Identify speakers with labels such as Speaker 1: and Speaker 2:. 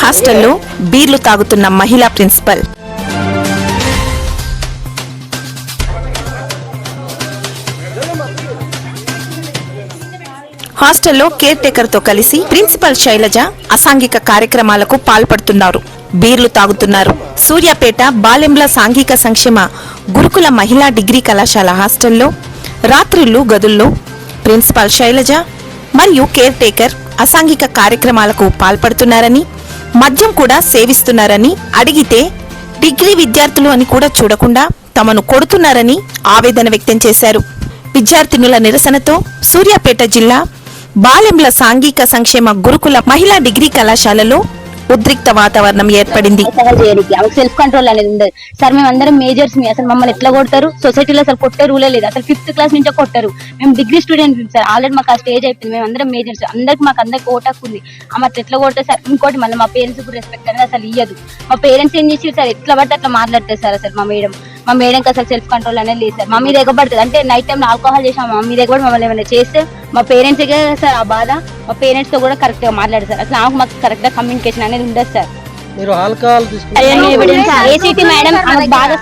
Speaker 1: హాస్టల్లో బీర్లు తాగుతున్న మహిళా ప్రిన్సిపల్. హాస్టల్లో కేర్ టేకర్తో కలిసి ప్రిన్సిపల్ శైలజ అసాంఘిక కార్యక్రమాలకు పాల్పడుతున్నారు. బీర్లు తాగుతున్నారు. సూర్యాపేట బాలెంల సాంఘిక సంక్షేమ గురుకుల మహిళా డిగ్రీ కళాశాల హాస్టల్లో రాత్రిళ్ళు గదుల్లో ప్రిన్సిపల్ శైలజ మరియు కేర్ టేకర్ అసాంఘిక కార్యక్రమాలకు పాల్పడుతున్నారని మద్యం కూడా సేవిస్తున్నారని అడిగితే డిగ్రీ విద్యార్థులు అని కూడా చూడకుండా తమను కొడుతున్నారని ఆవేదన వ్యక్తం చేశారు. విద్యార్థినుల నిరసనతో సూర్యాపేట జిల్లా బాలెంల సాంఘిక సంక్షేమ గురుకుల మహిళా డిగ్రీ కళాశాలలో ఉద్రిక్త వాతావరణం ఏర్పడింది.
Speaker 2: సెల్ఫ్ కంట్రోల్ అనేది ఉండదు. సార్ మేము అందరం మేజర్స్ మీ అసలు మమ్మల్ని ఎట్లా కొడతారు? సొసైటీలో అసలు కొట్టే రూలే లేదు. అసలు ఫిఫ్త్ క్లాస్ నుంచే కొట్టారు. మేము డిగ్రీ స్టూడెంట్ సార్. ఆల్రెడీ మాకు ఆ స్టేజ్ అయిపోయింది. మేము అందరం మేజర్స్ అందరికి మాకు అందరికి ఓటాకు ఉంది. అమ్మ ఎట్లా కొడతారు సార్? ఇంకోటి మళ్ళీ మా పేరెంట్స్ కూడా రెస్పెక్ట్ అనేది అసలు ఇయ్యదు. మా పేరెంట్స్ ఏం చేసి సార్? ఎట్లా పడితే అట్లా మాట్లాడతారు సార్ అసలు మా మేడం. మా మేడంకి అసలు సెల్ఫ్ కంట్రోల్ అనేది లేదు సార్. మా మీద ఎగబడుతుంది అంటే నైట్ టైం ఆల్కహాల్ చేసాం మా మీద ఎగబడి మమ్మల్ని ఏమైనా చేస్తే మా పేరెంట్స్ సార్ ఆ బాధ. మా పేరెంట్స్తో కూడా కరెక్ట్గా మాట్లాడారు సార్. అసలు ఆమెకు మాకు కరెక్ట్గా కమ్యూనికేషన్ అనేది ఉండదు సార్.
Speaker 3: మీరు ఆల్కహాల్ తీసుకుంటే
Speaker 2: ఏసీటీ మేడం బాగా